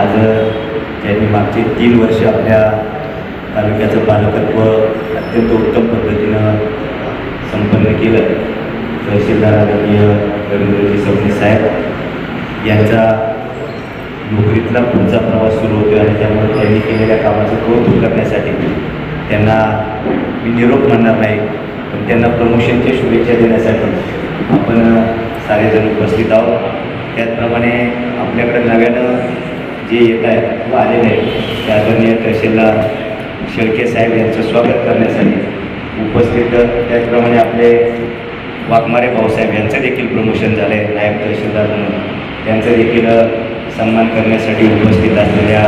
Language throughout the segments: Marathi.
आज त्यांनी मागचे तीन वर्ष आपल्या तालुक्याचं पालकत्व अत्यंत उत्तम पद्धतीनं संपन्न केलं. तहसीलदार आदरणीय रवींद्रजी सवणी साहेब यांचा नोकरीतला पुढचा प्रवास सुरू होतो आणि त्यामुळे त्यांनी केलेल्या कामाचं कौतुक करण्यासाठी त्यांना मी निरोप म्हणणार नाही पण त्यांना प्रमोशनच्या शुभेच्छा देण्यासाठी आपण सारेजण उपस्थित आहोत. त्याचप्रमाणे आपल्याकडे नव्यानं जे येत आहेत किंवा आलेले आहेत त्या आदरणीय तहसीलदार शेळके साहेब यांचं स्वागत करण्यासाठी उपस्थित त्याचप्रमाणे आपले वाघमारे भाऊसाहेब यांचं देखील प्रमोशन झालं आहे नायब तहसीलदार म्हणून. त्यांचं देखील सन्मान करण्यासाठी उपस्थित असलेल्या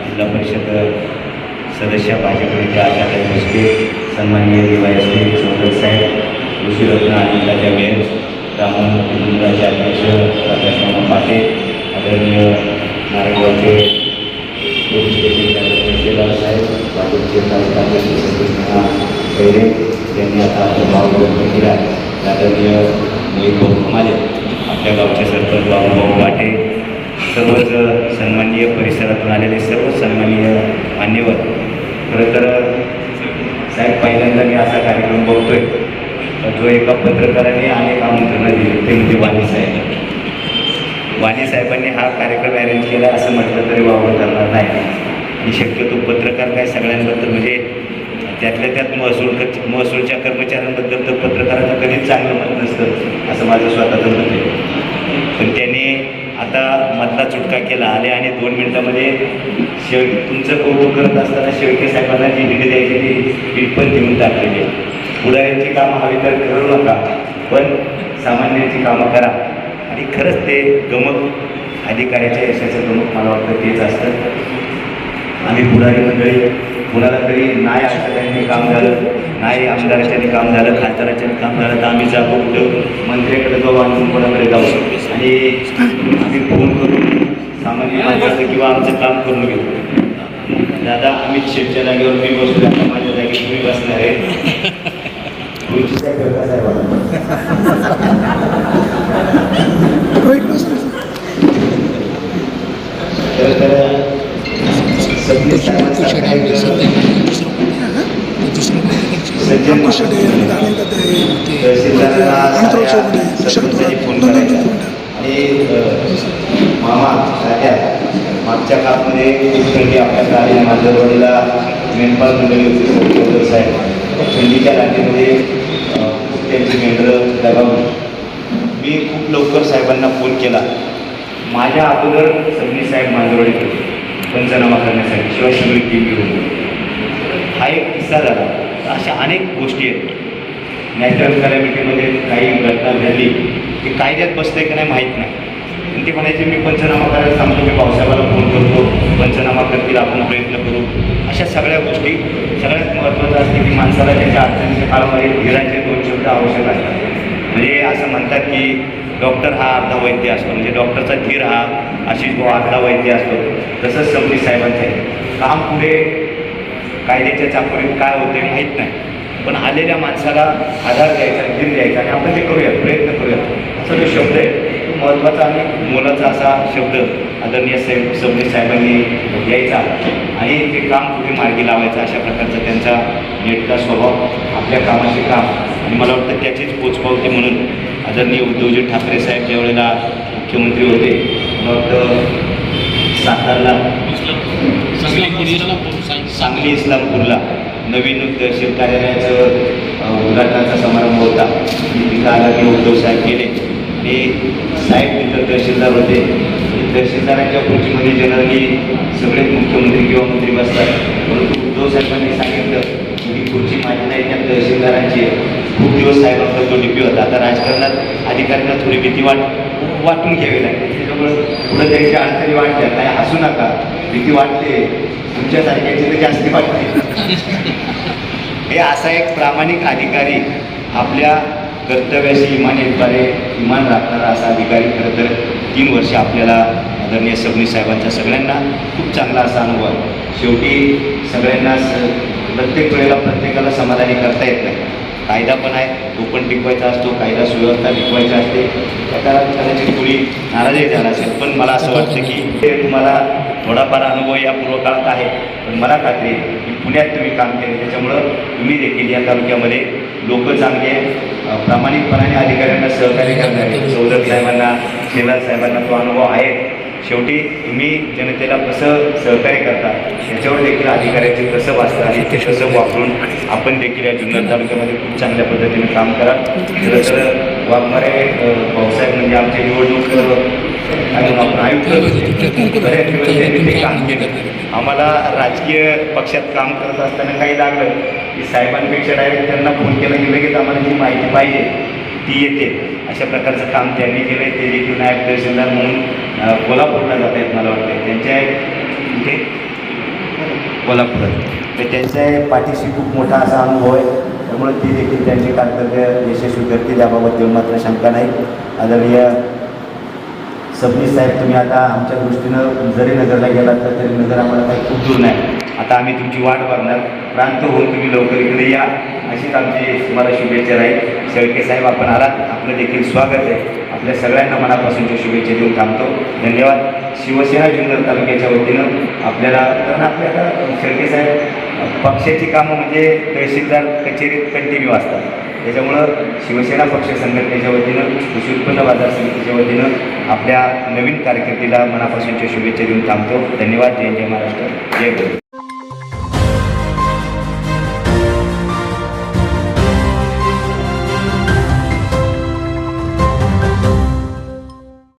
जिल्हा परिषद सदस्य भाजप नेत्या आशाताई भोसके सन्माननीय डीवायएसपी चौधरी साहेब कृषीरत्न आनंदाच्या मेयर ब्राह्मण कुटुंबाचे अध्यक्ष राधाश्याम पाटे आदरणीय नारायणगावचे तहसीलदार साहेब भाजपचे खैरे यांनी आता आपला भाव केला आदरणीय मोहित भाऊ खमाले आपल्या गावचे सरपंच बाबूभाऊ वाटे सर्वच सन्माननीय परिसरातून आलेले सर्व सन्माननीय मान्यवर खरं तर साहेब पहिल्यांदा मी असा कार्यक्रम बघतोय जो एका पत्रकाराने अनेक आमंत्रणं दिली ते म्हणजे वाणी साहेब वाणी साहेबांनी हा कार्यक्रम अरेंज केला असं म्हटलं तरी वावर करणार नाही. आणि शक्यतो पत्रकार काय सगळ्यांबद्दल म्हणजे त्यातल्या त्यात महसूल महसूलच्या कर्मचाऱ्यांबद्दल तर पत्रकारांना कधीच चांगलं मत नसतं असं माझं स्वतःचं मत आहे. पण त्यांनी आता मधला चुटका केला आले आणि दोन मिनिटामध्ये शेव तुमचं कौतुक करत असताना शेवटी साहेबांना जी लीड द्यायची ती लीड पण देऊन टाकलेली आहे. पुढाऱ्यांची कामं हवी तर करू नका पण सामान्यांची कामं करा. आणि खरंच ते गमक अधिकाऱ्याच्या यशाचं गमक मला वाटतं तेच असतं. आम्ही पुढारी मंडळी कुणाला तरी नाही आमदारांनी काम झालं नाही आमदाराच्याने काम झालं खासदाराच्याने काम झालं तर आम्ही जागो कुठं मंत्र्याकडे जाऊ आणि कोणाकडे जाऊ? आणि आम्ही फोन करून सामान्य माणसाचं किंवा आमचं काम करून घेतो दादा अमित शेठच्या जागेवर मी बसलो आता माझ्या जागी तुम्ही बसणार आहे. आहे बघा. खरं तर सबनीस साहेबांसारखा एक सज्जन माणूस फोन करायचा आणि मामा तात्या मागच्या काळामध्ये थंडी आपल्याकडे आली मांजरवाडीला मेंढपाळ मंडळी होती साहेब. थंडीच्या लाटेमध्ये त्यांची मेंढरं दगावली. मी खूप लवकर साहेबांना फोन केला. माझ्या अगोदर सबनीस साहेब मांजरवाडीत होते. पंचनामा करण्यासाठी शिवाय सगळी टीम घेऊन हा एक किस्सा झाला. अशा अनेक गोष्टी आहेत. नॅचरल कॅलॅमिटीमध्ये काही घटना झाली की कायद्यात बसते की नाही माहीत नाही. आणि ते म्हणायचे मी पंचनामा करायला सांगतो मी पावसाळ्याला फोन करतो पंचनामा करतील आपण प्रयत्न करू. अशा सगळ्या गोष्टी सगळ्यात महत्त्वाचं असते की माणसाला त्याच्या अडचणीच्या काळामध्ये धीराचे दोन शब्द आवश्यक असतात. म्हणजे असं म्हणतात की डॉक्टर हा अर्धा वैद्य असतो म्हणजे डॉक्टरचा धीर हा आशिष भाऊ अर्धा वैद्य असतो तसंच समजी साहेबांचं आहे काम पुढे कायद्याच्या चाकोरीत काय होते माहीत नाही. पण आलेल्या माणसाला आधार द्यायचा धीर द्यायचा आणि आपण ते करूयात प्रयत्न करूयात. असा जो शब्द आहे. तो महत्त्वाचा आणि मोलाचा असा शब्द आदरणीय साहेब सबने साहेबांनी द्यायचा आणि ते काम कुठे मार्गी लावायचं अशा प्रकारचा त्यांचा नेटका स्वभाव आपल्या कामाचे काम. आणि मला वाटतं त्याचीच पोचपावती म्हणून आदरणीय उद्धवजी ठाकरे साहेब ज्या वेळेला मुख्यमंत्री होते मला वाटतं सातारला सांगली इस्लामपूरला नवीन तहसील कार्यालयाचं उद्घाटनाचा समारंभ होता. मी तिथं आला उद्धव साहेब गेले आणि साहेब तिथं तहसीलदार होते. तहसीलदारांच्या खुर्चीमध्ये जनरली सगळे मुख्यमंत्री किंवा मंत्री बसतात. परंतु उद्धव साहेबांनी सांगितलं की खुर्ची माझी नाही त्या तहसीलदारांची आहे. खूप दिवस साहेबांचा तो डीपी होता. आता राजकारणात अधिकाऱ्यांना थोडी भीती वाट वाटून घ्यावी लागते. त्याच्यामुळे पुढे त्यांच्या अडचणी वाटल्या काय हसू नका. भीती वाटते तुमच्यासारख्याची तर जास्ती वाटते हे असा एक प्रामाणिक अधिकारी आपल्या कर्तव्याशी इमानीद्वारे इमान राखणारा असा अधिकारी खरं तर तीन वर्ष आपल्याला आदरणीय सबनीस साहेबांच्या सगळ्यांना खूप चांगला असा अनुभव आहे. शेवटी सगळ्यांना स प्रत्येक वेळेला प्रत्येकाला समाधानी करता येत नाही. कायदा पण आहे तो पण टिकवायचा असतो कायदा सुव्यवस्था टिकवायची असते. त्या काळात कदाचित थोडी नाराजी झाला असेल पण मला असं वाटतं की ते तुम्हाला थोडाफार अनुभव या पूर्वकाळात आहे. पण मला खात्री की पुण्यात तुम्ही काम केले त्याच्यामुळं तुम्ही देखील या तालुक्यामध्ये लोक चांगले प्रामाणिकपणाने अधिकाऱ्यांना सहकार्य करणारे चौधरी साहेबांना शेलार साहेबांना तो अनुभव आहे. शेवटी तुम्ही जनतेला कसं सहकार्य करता याच्यावर देखील अधिकाऱ्याचे कसं वाचता आणि ते कसं वापरून आपण देखील या जुन्नर तालुक्यामध्ये खूप चांगल्या पद्धतीने काम करा खरं तर वाघमारे भाऊसाहेब म्हणजे आमचे निवडणूक आणि आपण आयुक्त बऱ्याच त्यांनी ते काम केलं. आम्हाला राजकीय पक्षात काम करत असताना काही लागलं की साहेबांपेक्षा डायरेक्ट त्यांना फोन केला की लगेच आम्हाला जी माहिती पाहिजे. ती येते. अशा प्रकारचं काम त्यांनी केलं आहे ते देखील नायब तहसीलदार म्हणून कोल्हापूरला जात आहेत मला वाटतं त्यांच्या इथे कोल्हापुरात तर त्यांच्या पाठीशी खूप मोठा असा अनुभव आहे. त्यामुळे ते देखील त्यांचे कर्तव्य यशस्वी करतील. याबाबत देऊन मात्र शंका नाही. आदरणीय सबनीस साहेब तुम्ही आता आमच्या दृष्टीनं जरी नगरला गेलात तर तरी नगर आम्हाला काही खूप दूर नाही. आता आम्ही तुमची वाट बघणार. प्रांत होऊन तुम्ही लवकर इकडे या. अशीच आमची तुम्हाला शुभेच्छा राहील. शेळके साहेब आपण आलात. आपलं देखील स्वागत आहे. आपल्या सगळ्यांना मनापासूनच्या शुभेच्छा देऊन थांबतो. धन्यवाद. शिवसेना जुन्नर तालुक्याच्या वतीनं आपल्याला कारण आपल्याला शेळके साहेब पक्षाची कामं म्हणजे तहसीलदार कचेरीत कंटिन्यू असतात. त्याच्यामुळं शिवसेना पक्ष संघटनेच्या वतीनं कृषी उत्पन्न बाजार समितीच्या वतीनं आपल्या नवीन कारकिर्दीला मनापासूनच्या शुभेच्छा देऊन थांबतो. धन्यवाद. जय जय महाराष्ट्र. जय गुरु